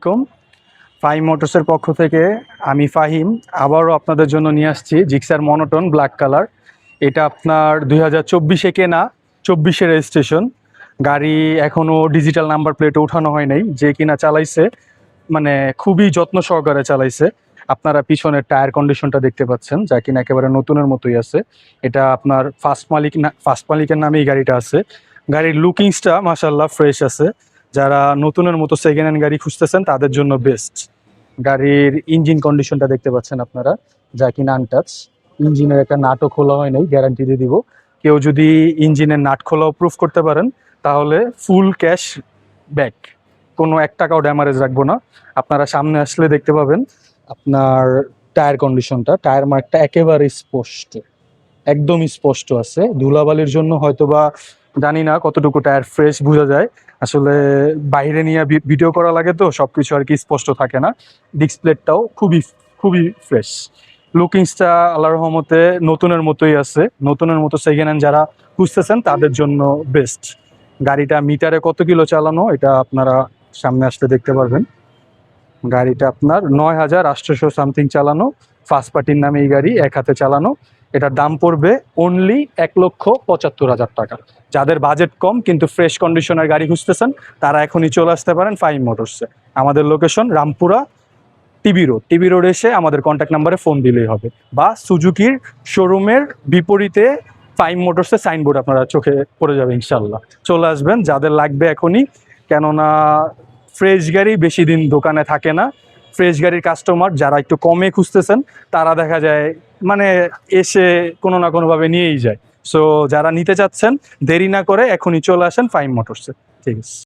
আলাইকুম। ফাহিম মোটরসের পক্ষ থেকে আমি ফাহিম, আবারও আপনাদের জন্য নিয়ে আসছি জিক্সার মনোটন ব্ল্যাক কালার। এটা আপনার দুই হাজার চব্বিশে কেনা, চব্বিশে রেজিস্ট্রেশন। গাড়ি এখনও ডিজিটাল নাম্বার প্লেটে ওঠানো হয় নাই, যে কিনা চালাইছে মানে খুবই যত্ন সহকারে চালাইছে। আপনারা পিছনের টায়ার কন্ডিশনটা দেখতে পাচ্ছেন, যা কিনা একেবারে নতুনের মতোই আছে। এটা আপনার ফার্স্ট মালিক না ফার্স্ট মালিকের নামেই গাড়িটা আছে। গাড়ির লুকিংসটা মাসাল্লাহ ফ্রেশ আছে। যারা নতুনের মতো সেকেন্ড হ্যান্ড গাড়ি খুঁজতেছেন, তাদের জন্য বেস্ট গাড়ির ইঞ্জিন কন্ডিশনটা দেখতে পাচ্ছেন আপনারা, যা কিনা আনটাচ ইঞ্জিনের একটা নাটও খোলা হয় নাই গ্যারান্টি দিয়ে দিব। কেউ যদি ইঞ্জিনের নাট খোলাও প্রুফ করতে পারেন, তাহলে ফুল ক্যাশ ব্যাক কোনো এক টাকাও ড্যামারেজ রাখব না। আপনারা সামনে আসলে দেখতে পাবেন, আপনার টায়ার কন্ডিশনটা টায়ার মার্কটা একেবারে স্পষ্ট। একদম স্পষ্ট আছে। ধুলাবালির জন্য হয়তোবা জানি না কতটুকু টায়ার ফ্রেশ বোঝা যায়। আসলে বাইরে নিয়ে ভিডিও করা লাগে তো, সবকিছু আর কি স্পষ্ট থাকে না। ডিসপ্লেটাও খুবই খুবই ফ্রেশ লুকিংসটা আল্লাহ রহমতে নতুনের মতোই আছে। নতুনের মতো সেকেন্ড হ্যান্ড যারা খুঁজতেছেন, তাদের জন্য বেস্ট গাড়িটা মিটারে কত কিলো চালানো, এটা আপনারা সামনে আসতে দেখতে পারবেন। গাড়িটা আপনার নয় হাজার আটশোশো সামথিং চালানো। ফার্স্ট পার্টির নামে এই গাড়ি এক হাতে চালানো। এটার দাম পড়বে অনলি এক লক্ষ পঁচাত্তর হাজার টাকা। যাদের বাজেট কম কিন্তু ফ্রেশ কন্ডিশনের গাড়ি খুঁজতেছেন, তারা এখনই চলে আসতে পারেন ফাইন মোটরসে আমাদের location Rampura TB road TB road এসে আমাদের কন্ট্যাক্ট নাম্বারে ফোন দিলেই হবে। বা সুজুকির শোরুমের বিপরীতে ফাইম মোটরসের সাইনবোর্ড আপনারা চোখে পড়ে যাবে ইনশাল্লাহ চলে আসবেন, যাদের লাগবে এখনই। কেননা ফ্রেশ গাড়ি বেশি দিন দোকানে থাকে না। ফ্রেশ গাড়ির কাস্টমার যারা একটু কমে খুঁজতেছেন, তারা দেখা যায় মানে এসে কোনো না কোনোভাবে নিয়েই যায়। সো যারা নিতে চাচ্ছেন, দেরি না করে এখনই চলে আসেন ফাইম মোটরসে ঠিক আছে।